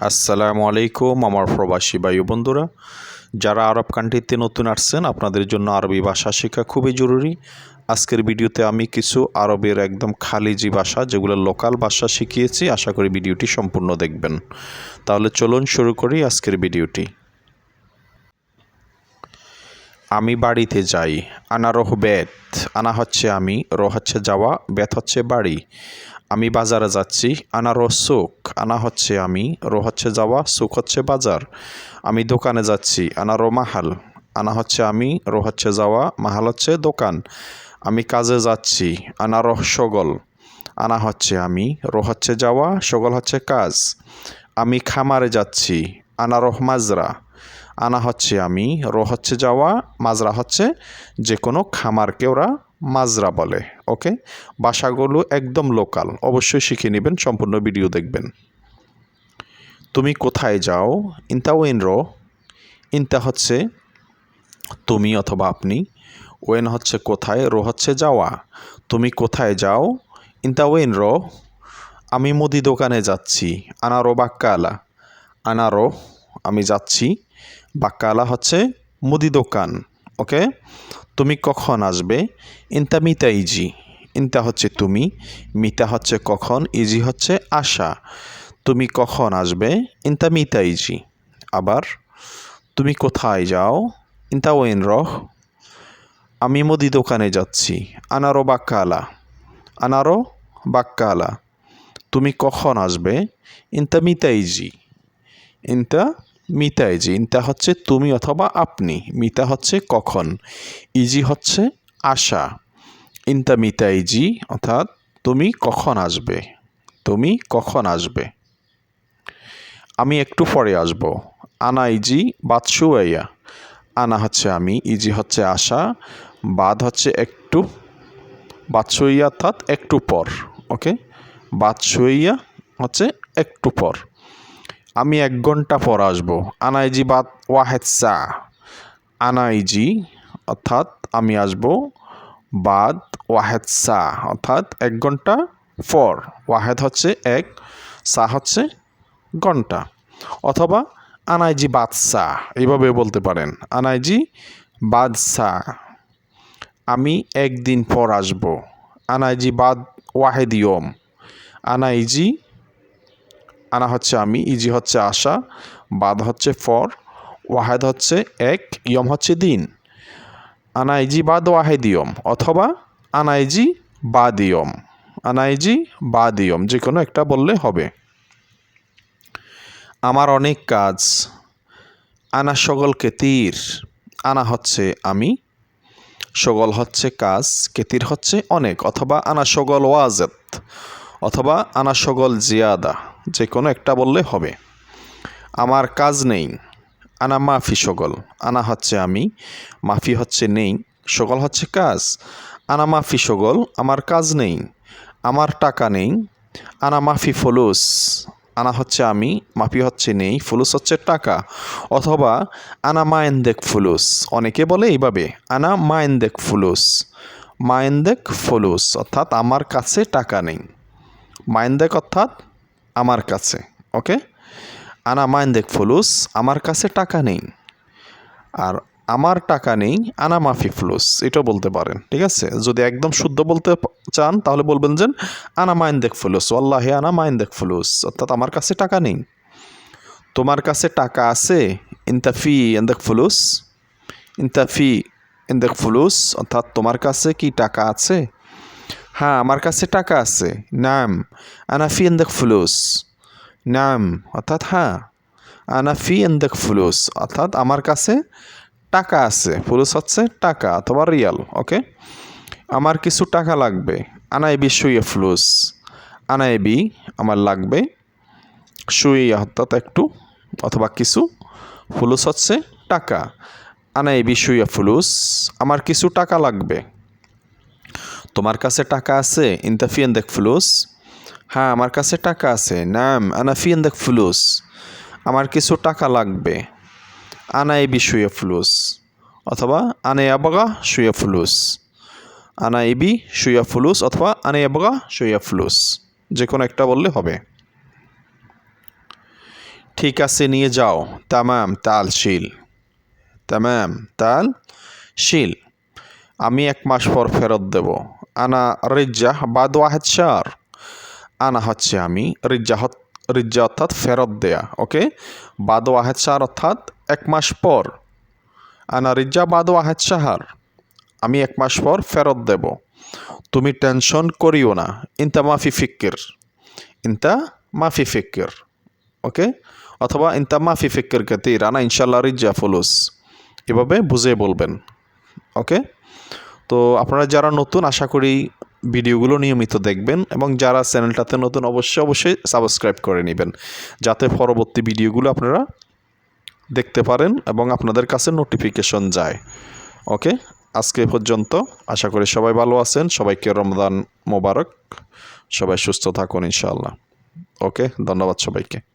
আসসালামু আলাইকুম আমার প্রবাসী বায়ু বন্ধুরা। যারা আরব কান্ট্রিতে নতুন আসছেন, আপনাদের জন্য আরবি ভাষা শেখা খুবই জরুরি। আজকের ভিডিওতে আমি কিছু আরবের একদম খালিজি ভাষা, যেগুলো লোকাল ভাষা শিখিয়েছি, আশা করি ভিডিওটি সম্পূর্ণ দেখবেন। তাহলে চলুন শুরু করি আজকের ভিডিওটি। আমি বাড়িতে যাই, আনা রোহ বেত, আনা হচ্ছে আমি রো হচ্ছে যাওয়া, বেত হচ্ছে বাড়ি। আমি বাজারে যাচ্ছি, আনা রো সুক আনা হচ্ছে আমি রো হচ্ছে যাওয়া, সুখ হচ্ছে বাজার। আমি দোকানে যাচ্ছি, আনা রো মাহাল, আনা হচ্ছে আমি রো হচ্ছে যাওয়া, মাহাল হচ্ছে দোকান। আমি কাজে যাচ্ছি, আনা রহ সগল, আনা হচ্ছে আমি রো হচ্ছে যাওয়া, সগল হচ্ছে কাজ। আমি খামারে যাচ্ছি, আনা রহ মাজরা, আনা হচ্ছে আমি রো হচ্ছে যাওয়া, মাজরা হচ্ছে যে কোনো খামারকে ওরা মাজরা বলে, ওকে? ভাষাগুলো একদম লোকাল অবশ্যই শিখে নেবেন, সম্পূর্ণ ভিডিও দেখবেন। তুমি কোথায় যাও? ইনতা ওয়েন রো। ইনতা হচ্ছে তুমি অথবা আপনি। ওয়েন হচ্ছে কোথায়? রো হচ্ছে যাওয়া। তুমি কোথায় যাও? ইনতা ওয়েন রো। আমি মুদি দোকানে যাচ্ছি। আনারো বাক্কালা। আনারো আমি যাচ্ছি। বাক্কালা হচ্ছে মুদি দোকান। ওকে? তুমি কখন আসবে? ইনতা মিতা ইজি। ইনতা হচ্ছে তুমি, মিতা হচ্ছে কখন, ইজি হচ্ছে আশা। তুমি কখন আসবে? ইনতা মিতা ইজি। আবার, তুমি কোথায় যাও? ইনতা ওয়েন রহ। আমি মুদি দোকানে যাচ্ছি। আনারো বাক্কালা। আনারো বাক্কালা। তুমি কখন আসবে? ইনতা মিতাইজি ইনতা মিতাইজি ইনতা হচ্ছে তুমি অথবা আপনি। মিতা হচ্ছে কখন। ইজি হচ্ছে আশা। ইনতা মিতাইজি, অর্থাৎ তুমি কখন আসবে? তুমি কখন আসবে? আমি একটু পরে আসব। আনা ইজি বাদশুয়াইয়া আনা হচ্ছে আমি, ইজি হচ্ছে আশা। বাদ হচ্ছে একটু বাদশুইয়া অর্থাৎ একটু পর, ওকে? বাদশুইয়া হচ্ছে একটু পর। আমি এক ঘণ্টা পর আসব। আনাইজি বাদ ওয়াহেদ সা আনাইজি, অর্থাৎ আমি আসব বাদ ওয়াহেদ সা অর্থাৎ এক ঘণ্টা পর। ওয়াহেদ হচ্ছে এক সা হচ্ছে ঘণ্টা। অথবা আনাইজি বাদশা এইভাবে বলতে পারেন। আনাইজি বাদশা আমি একদিন পর আসব। আনাইজি বাদ ওয়াহেদ ইয়ম। আনাইজি আনা হচ্ছে আমি, ইজি হচ্ছে আশা, বাদ হচ্ছে ফর, ওয়াহেদ হচ্ছে এক, ইয়ম হচ্ছে দিন। আনাইজি বাদ ওয়াহেদ ইয়ম, অথবা আনাইজি বাদ ইয়ম। আনাইজি বাদ ইয়ম যে কোনো একটা বললে হবে। আমার অনেক কাজ, আনা সগল কেতির, আনা হচ্ছে আমি সগল হচ্ছে কাজ, কেতির হচ্ছে অনেক, অথবা আনা সগল ওয়াজেত অথবা আনা সগল জিয়াদা। যে কোনো একটা বললে হবে। আমার কাজ নেই, আনা মাফি সগল, আনা হচ্ছে আমি, মাফি হচ্ছে নেই, সগল হচ্ছে কাজ। আনা মাফি সগল, আমার কাজ নেই, আমার টাকা নেই, আনা মাফি ফলুস, আনা হচ্ছে আমি, মাফি হচ্ছে নেই, ফুলুস হচ্ছে টাকা। অথবা, আনা মায়েন্দেক ফুলুস, অনেকে বলে এইভাবে, আনা মায়েন্দেক ফুলুস মায়েন্দেক ফুলুস, অর্থাৎ আমার কাছে টাকা নেই। মায়েন্দেক অর্থাৎ আমার কাছে ওকে আনা মায়েন্দেক ফুলুস, আমার কাছে টাকা নেই। আর আমার টাকা নেই, আনা মাফি ফ্লুস এটাও বলতে পারেন, ঠিক আছে? যদি একদম শুদ্ধ বলতে চান, তাহলে বলবেন যে, আনা মাইন্দেক ফুলুস আল্লাহে আনা মাইন্দেক ফুলুস, অর্থাৎ আমার কাছে টাকা নেই। তোমার কাছে টাকা আছে, ইন্তাফি এন্দেক ফুলুস, ইন্তাফি এন্দেক ফুলুস, অর্থাৎ তোমার কাছে কি টাকা আছে? হ্যাঁ আমার কাছে টাকা আছে। নাম, আনাফি এন্দেক ফুলুস। নাম, অর্থাৎ হ্যাঁ আনাফি এন্দেক ফুলুস। অর্থাৎ আমার কাছে টাকা আছে। ফুলুস হচ্ছে টাকা অথবা রিয়াল, ওকে? আমার কিছু টাকা লাগবে। আনাইবি শুয়ে ফ্লুস। আনাইবি আমার লাগবে শুয়ে অর্থাৎ একটু, অথবা কিছু। ফুলুস হচ্ছে টাকা। আনাইবি শুয়ে ফুলুস। আমার কিছু টাকা লাগবে। তোমার কাছে টাকা আছে? ইন্তাফিয়ান দেখ ফুলুস হ্যাঁ আমার কাছে টাকা আছে। নাম আনাফিয়ান দেখ ফুলুস আমার কিছু টাকা লাগবে। আনাই শুয়ে ফুলুস অথবা আনে আবগা শুয়ে ফুলুস আনা ইবি শুয়া ফুলুস অথবা আনে আবগা শুয়া ফুলুস যে কোনো একটা বললে হবে। ঠিক আছে, নিয়ে যাও। তামাম তাল, শিল। তামাম তাল, শিল। আমি এক মাস পর ফেরত দেব। আনা রিজ্জা বাদ ওয়াহেদ শার। আনা হচ্ছে আমি রিজ্জা হত- রিজ্জা অর্থাৎ ফেরত দেয়া, ওকে? বাদ ওয়াহেদ শার অর্থাৎ এক মাস পর। আনা রিজ্জা বাদ ওয়াহেদ শাহার আমি এক মাস পর ফেরত দেব। তুমি টেনশন করিও না। ইনতা মাফি ফিক্কির। ইনতা মাফি ফিক্কির, ওকে? অথবা ইনতা মাফি ফিক্কির কাতির। আনা ইনশাল্লাহ রিজ্জা ফুলুস। এভাবে বুঝে বলবেন, ওকে? তো আপনারা যারা নতুন, আশা করি ভিডিওগুলো নিয়মিত দেখবেন এবং যারা চ্যানেলটাতে নতুন, অবশ্যই অবশ্যই সাবস্ক্রাইব করে নেবেন। যাতে পরবর্তী ভিডিওগুলো আপনারা দেখতে পারেন এবং আপনাদের কাছে নোটিফিকেশন যায়। ওকে? আজকে পর্যন্ত আশা করি সবাই ভালো আছেন। সবাইকে রমদান মোবারক। সবাই সুস্থ থাকুন ইনশাআল্লাহ। ওকে? ধন্যবাদ সবাইকে।